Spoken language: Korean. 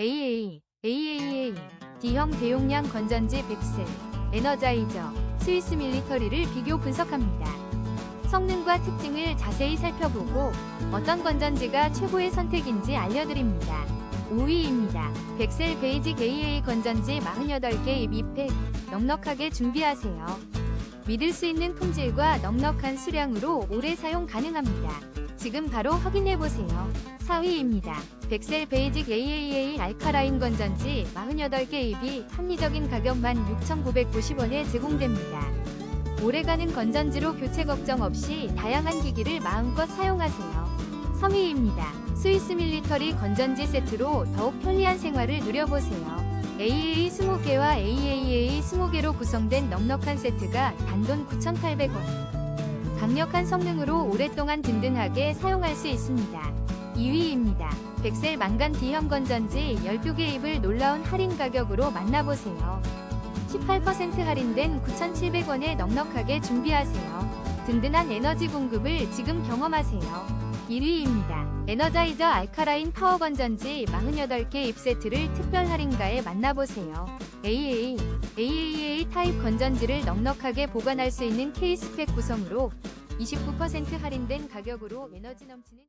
AA, AAA, D형 대용량 건전지 백셀, 에너자이저, 스위스 밀리터리를 비교 분석합니다. 성능과 특징을 자세히 살펴보고 어떤 건전지가 최고의 선택인지 알려드립니다. 5위입니다. 백셀 베이직 AA 건전지 48개 입 2팩 넉넉하게 준비하세요. 믿을 수 있는 품질과 넉넉한 수량으로 오래 사용 가능합니다. 지금 바로 확인해보세요. 4위입니다. 백셀 베이직 AAA 알카라인 건전지 48개 입이 합리적인 가격 16,990원에 제공됩니다. 오래가는 건전지로 교체 걱정 없이 다양한 기기를 마음껏 사용하세요. 3위입니다. 스위스 밀리터리 건전지 세트로 더욱 편리한 생활을 누려보세요. AAA 20개와 AAA 20개로 구성된 넉넉한 세트가 단돈 9,800원. 강력한 성능으로 오랫동안 든든하게 사용할 수 있습니다. 2위입니다. 백셀 망간 D형 건전지 12개 입을 놀라운 할인 가격으로 만나보세요. 18% 할인된 9,700원에 넉넉하게 준비하세요. 든든한 에너지 공급을 지금 경험하세요. 1위입니다. 에너자이저 알카라인 파워 건전지 48개 입 세트를 특별 할인가에 만나보세요. AA, AAA 타입 건전지를 넉넉하게 보관할 수 있는 케이스팩 구성으로 29% 할인된 가격으로 에너지 넘치는